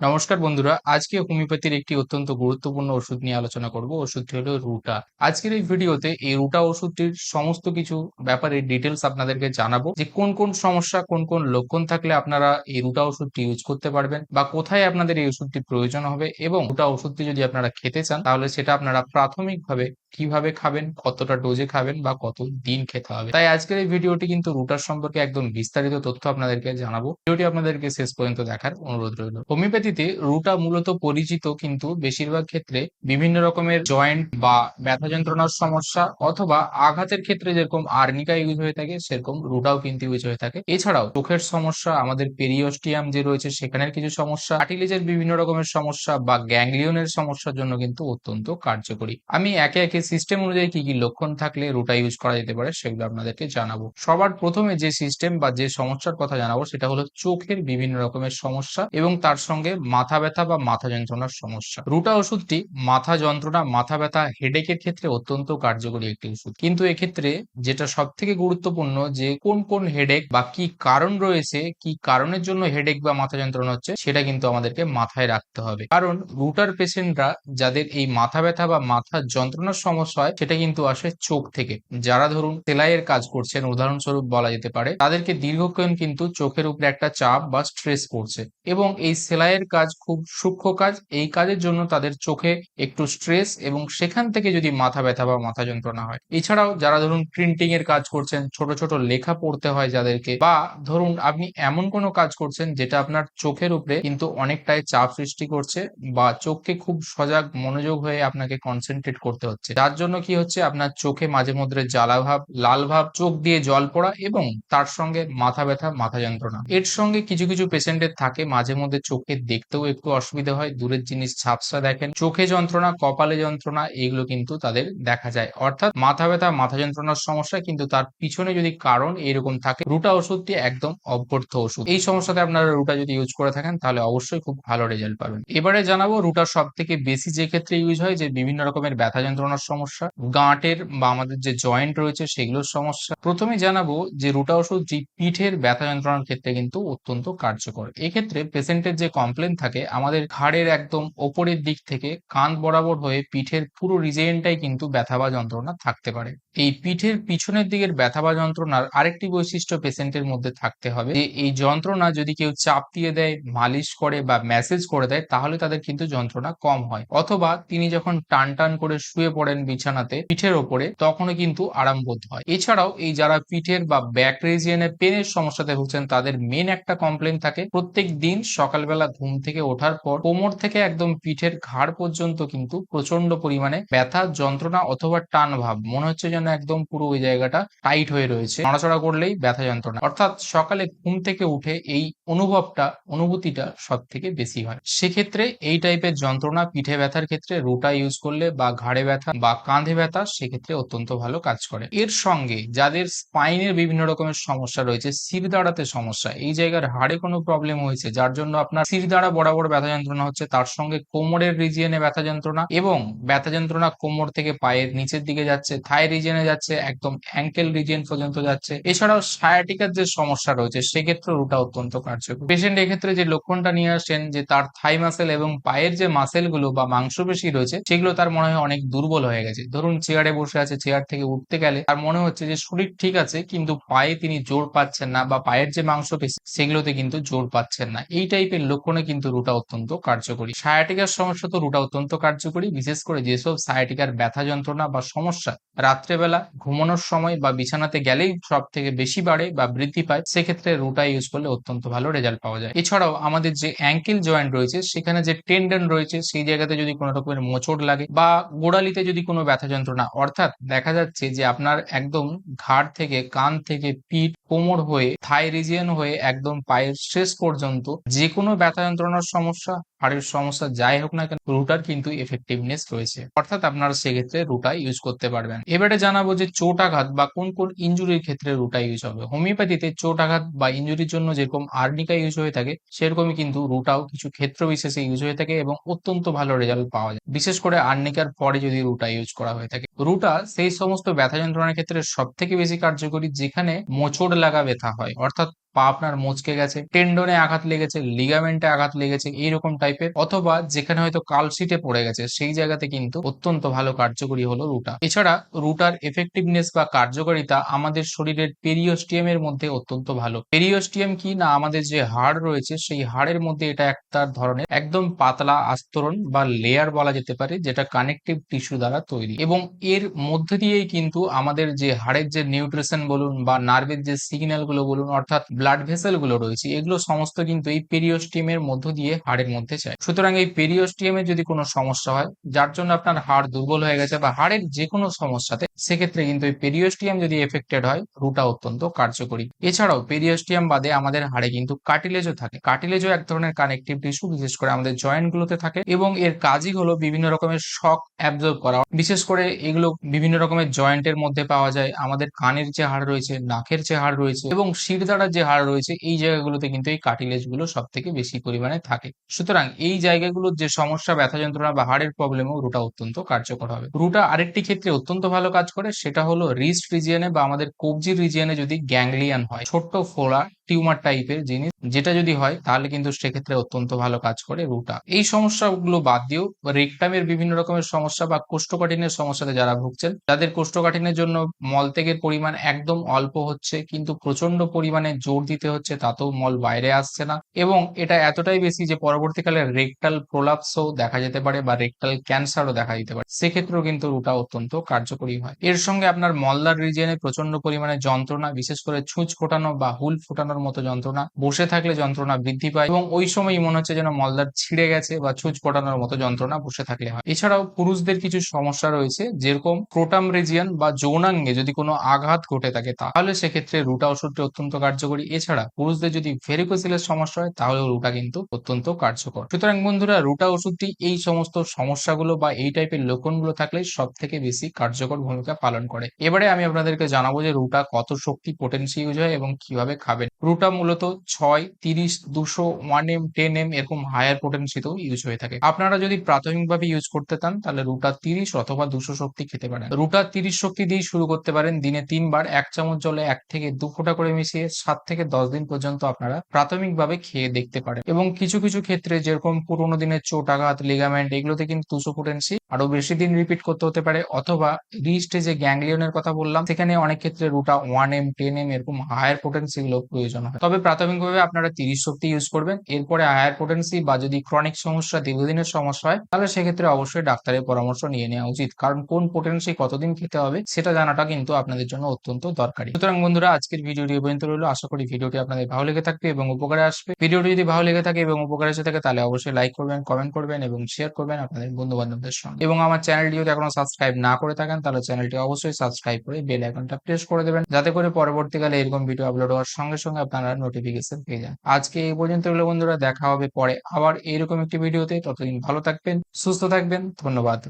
নমস্কার বন্ধুরা, আজকে হোমিওপ্যাথির একটি অত্যন্ত গুরুত্বপূর্ণ ওষুধ নিয়ে আলোচনা করব, ওষুধটি হলো রুটা। আজকের এই ভিডিওতে এই রুটা ওষুধটির সমস্ত কিছু ব্যাপারে ডিটেলস আপনাদেরকে জানাব, যে কোন কোন সমস্যা, কোন কোন লক্ষণ থাকলে আপনারা এই রুটা ওষুধটি ইউজ করতে পারবেন বা কোথায় আপনাদের এই ওষুধটি প্রয়োজন হবে এবং রুটা ওষুধটি যদি আপনারা খেতে চান, তাহলে সেটা আপনারা প্রাথমিকভাবে কীভাবে খাবেন, কতটা ডোজে খাবেন বা কত দিন খেতে হবে। তাই আজকের এই ভিডিওটি কিন্তু রুটার সম্পর্কে একদম বিস্তারিত তথ্য আপনাদেরকে জানাব। ভিডিওটি আপনাদেরকে শেষ পর্যন্ত দেখার অনুরোধ রইল। হোমিওপ্যাথিতে রুটা মূলত পরিচিত কিন্তু বেশিরভাগ ক্ষেত্রে বিভিন্ন রকমের জয়েন্ট বা ব্যথা যন্ত্রণার সমস্যা অথবা আঘাতের ক্ষেত্রে যেরকম আর্নিকা ইউজ হয়ে থাকে, সেরকম রুটাও কিন্তু ইউজ হয়ে থাকে। এছাড়াও চোখের সমস্যা, আমাদের পেরিওস্টিয়াম যে রয়েছে, সেখানের কিছু সমস্যা কার্টিলেজের বিভিন্ন রকমের সমস্যা বা গ্যাংলিয়নের সমস্যার জন্য কিন্তু অত্যন্ত কার্যকরী। আমি একে একে সিস্টেম অনুযায়ী কি কি লক্ষণ থাকলে রুটা ইউজ করা যেতে পারে সেগুলো আপনাদেরকে জানাব। সবার প্রথমে যে সিস্টেম বা যে সমস্যার কথা জানাব সেটা হলো চোখের বিভিন্ন রকমের সমস্যা এবং তার সঙ্গে মাথা ব্যথা বা মাথা যন্ত্রণার সমস্যা। রুটা ওষুধটি মাথা যন্ত্রণা, মাথা ব্যথা হেডেকের ক্ষেত্রে অত্যন্ত কার্যকরী একটি ওষুধ। কিন্তু এক্ষেত্রে যেটা সব থেকে গুরুত্বপূর্ণ যে কোন কোন হেডেক বা কি কারণ রয়েছে, কি কারণের জন্য হেডেক বা মাথা যন্ত্রণা হচ্ছে সেটা কিন্তু আমাদেরকে মাথায় রাখতে হবে। কারণ রুটার পেশেন্টরা যাদের এই মাথা ব্যথা বা মাথা যন্ত্রণার সমস্যা হয়, সেটা কিন্তু আসে চোখ থেকে। যারা ধরুন সেলাইয়ের কাজ করছেন, উদাহরণস্বরূপ বলা যেতে পারে, তাদেরকে দীর্ঘক্ষণ কিন্তু চোখের উপরে একটা চাপ বা স্ট্রেস পড়ছে। এবং এই সেলাইয়ের কাজ খুব সূক্ষ্ম কাজ, এই কাজের জন্য তাদের চোখে একটু স্ট্রেস এবং সেখান থেকে যদি মাথা ব্যথা বা মাথা যন্ত্রণা হয়। এছাড়াও যারা ধরুন প্রিন্টিং এর কাজ করছেন, ছোট ছোট লেখা পড়তে হয় যাদেরকে, বা ধরুন আপনি এমন কোনো কাজ করছেন যেটা আপনার চোখের উপরে কিন্তু অনেকটাই চাপ সৃষ্টি করছে, বা চোখকে খুব সজাগ মনোযোগ হয়ে আপনাকে কনসেন্ট্রেট করতে হচ্ছে। যার জন্য কি হচ্ছে? আপনার চোখে মাঝে মধ্যে জ্বালা ভাব, লাল ভাব, চোখ দিয়ে জল পড়া এবং তার সঙ্গে মাথা ব্যথা, মাথা যন্ত্রণা। এর সঙ্গে কিছু কিছু পেশেন্টের থাকে, মাঝে মধ্যে চোখে দেখতেও একটু অসুবিধা হয়, দূরের জিনিস ঝাপসা দেখেন। চোখে যন্ত্রণা, কপালে যন্ত্রণা, এগুলো কিন্তু তাদের দেখা যায়। অর্থাৎ মাথা ব্যথা, মাথা যন্ত্রণার সমস্যা কিন্তু তার পিছনে যদি কারণ এরকম থাকে, রুটা ওষুধটি একদম অভ্যর্থ ওষুধ। এই সমস্যাতে আপনারা রুটা যদি ইউজ করে থাকেন, তাহলে অবশ্যই খুব ভালো রেজাল্ট পাবেন। এবারে জানাব, রুটা সব থেকে বেশি যে ক্ষেত্রে ইউজ হয়, যে বিভিন্ন রকমের ব্যথা যন্ত্রণার সমস্যা, গাঁটের বা আমাদের যে জয়েন্ট রয়েছে সেগুলোর সমস্যা। প্রথমে জানাব যে রুটা ওষুধটি পিঠের ব্যথা যন্ত্রণার ক্ষেত্রে কিন্তু অত্যন্ত কার্যকর। এক্ষেত্রে পেশেন্টের যে কমপ্লেন থাকে, আমাদের ঘাড়ের একদম ওপরের দিক থেকে কান বরাবর হয়ে পিঠের পুরো রিজেনটাই কিন্তু ব্যথা বা যন্ত্রণা থাকতে পারে। এই পিঠের পিছনের দিকের ব্যথা বা যন্ত্রণার আরেকটি বৈশিষ্ট্য পেশেন্টের মধ্যে থাকতে হবে যে, এই যন্ত্রণা যদি কেউ চাপ দিয়ে দেয়, মালিশ করে বা ম্যাসেজ করে দেয়, তাহলে তাদের কিন্তু যন্ত্রণা কম হয়। অথবা তিনি যখন টান টান করে শুয়ে পড়েন বিছানাতে পিঠের ওপরে, তখনও কিন্তু আরাম বোধ হয়। এছাড়াও এই যারা পিঠের বা ব্যাক রিজিয়নে পেনের সমস্যাতে ভুগছেন, তাদের মেন একটা কমপ্লেন থাকে, প্রত্যেক দিন সকালবেলা ঘুম থেকে ওঠার পর কোমর থেকে একদম পিঠের ঘাড় পর্যন্ত কিন্তু প্রচণ্ড পরিমাণে ব্যথা, যন্ত্রণা অথবা টান ভাব। মনে হচ্ছে যেন একদম পুরো ওই জায়গাটা টাইট হয়ে রয়েছে। নড়াচড়া করলেই ব্যথা, যন্ত্রণা। অর্থাৎ সকালে ঘুম থেকে উঠে এই অনুভবটা, অনুভূতিটা সব থেকে বেশি হয়। সেক্ষেত্রে এই টাইপের যন্ত্রণা, পিঠে ব্যথার ক্ষেত্রে রুটা ইউজ করলে বা ঘাড়ে ব্যথা বা কাঁধে ব্যথা সেক্ষেত্রে অত্যন্ত ভালো কাজ করে। এর সঙ্গে যাদের স্পাইনের বিভিন্ন রকমের সমস্যা রয়েছে, শির দাঁড়াতে সমস্যা, এই জায়গার হাড়ে কোনো প্রবলেম হয়েছে, যার জন্য আপনার শির দাঁড়া বরাবর ব্যথা যন্ত্রণা হচ্ছে, তার সঙ্গে কোমরের রিজিয়নে ব্যথা যন্ত্রণা এবং ব্যথা যন্ত্রণা কোমর থেকে পায়ের নিচের দিকে যাচ্ছে থাই রিজিয়নে যাচ্ছে, একদম অ্যাঙ্কেল রিজিয়ন পর্যন্ত যাচ্ছে। এছাড়াও সায়াটিকার যে সমস্যা রয়েছে সেক্ষেত্রে রুটা অত্যন্ত কার্যকর। পেশেন্ট এক্ষেত্রে যে লক্ষণটা নিয়ে আসেন যে তার থাই মাসেল এবং পায়ের যে মাসেলগুলো বা মাংসপেশি রয়েছে, সেগুলো তার মনে হয় অনেক দুর্বল হয়ে গেছে। ধরুন চেয়ারে বসে আছে চেয়ার থেকে উঠতে গেলে তার মনে হচ্ছে যে শরীর ঠিক আছে, কিন্তু পায়ে তিনি জোর পাচ্ছেন না বা পায়ের যে মাংসপেশি সেগুলোতে কিন্তু জোর পাচ্ছেন না। এই টাইপের লক্ষণে কিন্তু রুটা অত্যন্ত কার্যকরী। সায়াটিকার সমস্যা তো রুটা অত্যন্ত কার্যকরী, বিশেষ করে যেসব সায়াটিকার ব্যথা যন্ত্রণা বা সমস্যা রাত্রেবেলা ঘুমানোর সময় বা বিছানাতে গেলেই সব থেকে বেশি বাড়ে বা বৃদ্ধি পায়, সেক্ষেত্রে রুটা ইউজ করলে অত্যন্ত ভালো রেজাল্ট পাওয়া যায়। এছাড়াও আমাদের যে অ্যাঙ্কেল জয়েন্ট রয়েছে, সেখানে যে টেন্ডন রয়েছে, সেই জায়গাতে যদি কোনো রকমের মোচড় লাগে বা গোড়ালিতে যদি কোনো ব্যথা যন্ত্রণা। অর্থাৎ দেখা যাচ্ছে যে আপনার একদম ঘাড় থেকে কান থেকে পিঠ কোমর হয়ে, থাই রিজিয়ন হয়ে একদম পায়ের শেষ পর্যন্ত যে কোনো ব্যথা যন্ত্রণার সমস্যা, হাড়ের সমস্যা যাই হোক না কেন, রুটার কিন্তু এফেক্টিভনেস রয়েছে। অর্থাৎ আপনারা সেক্ষেত্রে রুটা ইউজ করতে পারবেন। এবারে জানাব যে চোট আঘাত বা কোন কোন ইঞ্জুরির ক্ষেত্রে রুটা ইউজ হবে। হোমিওপ্যাথিতে চোট আঘাত বা ইঞ্জুরির জন্য যেরকম আর্নিকা ইউজ হয়ে থাকে, সেরকমই কিন্তু রুটাও কিছু ক্ষেত্র বিশেষে ইউজ হয়ে থাকে এবং অত্যন্ত ভালো রেজাল্ট পাওয়া যায়। বিশেষ করে আর্নিকার পরে যদি রুটা ইউজ করা হয়ে থাকে। রুটা সেই সমস্ত ব্যথা যন্ত্রণার ক্ষেত্রে সব থেকে বেশি কার্যকরী, যেখানে মোচড় লাগা ব্যথা হয়। অর্থাৎ পা আপনার মচকে গেছে টেন্ডনে আঘাত লেগেছে লিগামেন্টে আঘাত লেগেছে, এইরকম টাইপের অথবা যেখানে হয়তো কালশিটে পড়ে গেছে, সেই জায়গাতে কিন্তু অত্যন্ত ভালো কার্যকরী হলো রুটা। এছাড়া রুটার এফেক্টিভনেস বা কার্যকারিতা আমাদের শরীরের পেরিওস্টিয়াম এর মধ্যে অত্যন্ত ভালো। পেরিওস্টিয়াম কি না আমাদের যে হাড় রয়েছে, সেই হাড়ের মধ্যে এটা একটা ধরনের একদম পাতলা আস্তরণ বা লেয়ার বলা যেতে পারে, যেটা কানেকটিভ টিস্যু দ্বারা তৈরি। এবং এর মধ্যে দিয়েই কিন্তু আমাদের যে হাড়ের যে নিউট্রিশন বলুন বা নার্ভের যে সিগন্যালগুলো বলুন, অর্থাৎ ব্লাড ভেসেলগুলো রয়েছে, এগুলো সমস্ত কিন্তু এই পেরিওস্টিয়ামের মধ্য দিয়ে হাড়ের মধ্যে যায়। সুতরাং এই পেরিওস্টিয়ামের যদি কোনো সমস্যা হয়, যার জন্য আপনার হাড় দুর্বল হয়ে গেছে বা হাড়ের যে কোনো সমস্যাতে, সেক্ষেত্রে কিন্তু এই পেরিওস্টিয়াম যদি এফেক্টেড হয় রুটা অত্যন্ত কার্যকরী। এছাড়াও পেরিওস্টিয়াম বাদে আমাদের হাড়ে কিন্তু কার্টিলেজও থাকে। কার্টিলেজও এক ধরনের কানেকটিভ টিস্যু বিশেষ করে আমাদের জয়েন্ট গুলোতে থাকে এবং এর কাজই হলো বিভিন্ন রকমের শক অ্যাবজর্ব করা। বিশেষ করে এগুলো বিভিন্ন রকমের জয়েন্টের মধ্যে পাওয়া যায়। আমাদের কানের যে হাড় রয়েছে, নাকের যে হাড় রয়েছে এবং শিরদাঁড়ার যে হাড় রয়েছে, এই জায়গাগুলোতে কিন্তু এই কাটিলেজগুলো সব থেকে বেশি পরিমাণে থাকে। সুতরাং এই জায়গাগুলোর যে সমস্যা, ব্যথা যন্ত্রণা বা হাড়ের প্রবলেমও রুটা অত্যন্ত কার্যকর হবে। রুটা আরেকটি ক্ষেত্রে অত্যন্ত ভালো কাজ করে, সেটা হলো রিস্ট রিজিয়নে বা আমাদের কবজির রিজিয়নে যদি গ্যাংলিয়ান হয়, ছোট্ট ফোড়া টিউমার টাইপের জিনিস, যেটা যদি হয়, তাহলে কিন্তু সেক্ষেত্রে অত্যন্ত ভালো কাজ করে রুটা। এই সমস্যাগুলো বাদ দিয়েও রেকটামের বিভিন্ন রকমের সমস্যা বা কোষ্ঠকাঠিন্যের সমস্যাতে যারা ভুগছেন যাদের কোষ্ঠকাঠিন্যের জন্য মলত্যাগের পরিমাণ একদম অল্প হচ্ছে, কিন্তু প্রচণ্ড পরিমাণে জোর দিতে হচ্ছে, তাতেও মল বাইরে আসছে না। এবং এটা এতটাই বেশি যে পরবর্তীকালে রেকটাল প্রোলাপসও দেখা যেতে পারে বা রেকটাল ক্যান্সারও দেখা দিতে পারে। সেক্ষেত্রেও কিন্তু রুটা অত্যন্ত কার্যকরী হয়। এর সঙ্গে আপনার মলদার রিজিয়নে প্রচণ্ড পরিমাণে যন্ত্রণা, বিশেষ করে ছুঁচ ফোটানো বা হুল ফোটানোর মতো যন্ত্রণা। বসে থাকলে যন্ত্রণা বৃদ্ধি পায় এবং ওই সময়ই মনে হচ্ছে যেন মলদার ছিঁড়ে গেছে বা ছুঁচ ফোটানোর মতো যন্ত্রণা বসে থাকলে হয়। এছাড়াও পুরুষদের কিছু সমস্যা রয়েছে, যেরকম প্রোটাম রেজিয়ান বা যৌনাঙ্গে যদি কোনো আঘাত ঘটে থাকে তাহলে সেক্ষেত্রে রুটা ওষুধটি অত্যন্ত কার্যকরী। এছাড়া পুরুষদের যদি ভেরিকোসিলের সমস্যা হয়, তাহলে রুটা কিন্তু অত্যন্ত কার্যকর। সুতরাং বন্ধুরা, রুটা ওষুধটি এই সমস্ত সমস্যাগুলো বা এই টাইপের লক্ষণগুলো থাকলে সব থেকে বেশি কার্যকর ভূমিকা পালন করে। এবারে আমি আপনাদেরকে জানাব যে রুটা কত শক্তি পোটেন্সি ইউজ হয় এবং কীভাবে খাবেন। রুটা মূলত ছয়, তিরিশ, দুশো ওয়ান এম টেন এম এরকম হায়ার পোটেন্সিতেও ইউজ হয়ে থাকে। আপনারা যদি প্রাথমিকভাবে ইউজ করতে চান, তাহলে রুটা তিরিশ অথবা দুশো শক্তি খেতে পারেন। রুটা তিরিশ শক্তি দিয়ে শুরু করতে পারেন। দিনে তিনবার এক চামচ জলে এক থেকে দু ফোঁটা করে মিশিয়ে সাত থেকে দশ দিন পর্যন্ত আপনারা প্রাথমিকভাবে খেয়ে দেখতে পারেন। এবং কিছু কিছু ক্ষেত্রে যেরকম পুরোনো দিনের চোট আঘাত লিগামেন্ট এগুলোতে কিন্তু দুশো পোটেন্সি আরও বেশি দিন রিপিট করতে হতে পারে, অথবা রিস্টে যে গ্যাংলিয়নের কথা বললাম, সেখানে অনেক ক্ষেত্রে রুটা ওয়ান এম টেন এম এরকম হায়ার পোটেন্সি গুলো প্রয়োজন হয়। তবে প্রাথমিকভাবে আপনারা তিরিশ শক্তি ইউজ করবেন, এরপরে হায়ার পোটেন্সি বা যদি ক্রনিক সমস্যা, দীর্ঘদিনের সমস্যা হয়, তাহলে সেক্ষেত্রে অবশ্যই ডাক্তারের পরামর্শ নিয়ে নেওয়া উচিত। কারণ কোন পোটেন্সি কতদিন খেতে হবে, সেটা জানাটা কিন্তু আপনাদের জন্য অত্যন্ত দরকারি। সুতরাং বন্ধুরা, আজকের ভিডিওটি পর্যন্ত রইল। আশা করি ভিডিওটি আপনাদের ভালো লেগে থাকবে এবং উপকারে আসবে। ভিডিওটি যদি ভালো লেগে থাকে এবং উপকারে এসে থাকে, তাহলে অবশ্যই লাইক করবেন কমেন্ট করবেন এবং শেয়ার করবেন আপনাদের বন্ধু বান্ধবদের সঙ্গে। এবং আমার চ্যানেলটি যদি এখনও সাবস্ক্রাইব না করে থাকেন, তাহলে চ্যানেলটি অবশ্যই সাবস্ক্রাইব করে বেল আইকনটা প্রেস করে দেবেন, যাতে করে পরবর্তীকালে এরকম ভিডিও আপলোড হওয়ার সঙ্গে সঙ্গে আপনারা নোটিফিকেশন পেয়ে যান। আজকে এই পর্যন্ত হলো বন্ধুরা, দেখা হবে পরে আবার এরকম একটি ভিডিওতে ততদিন ভালো থাকবেন, সুস্থ থাকবেন, ধন্যবাদ।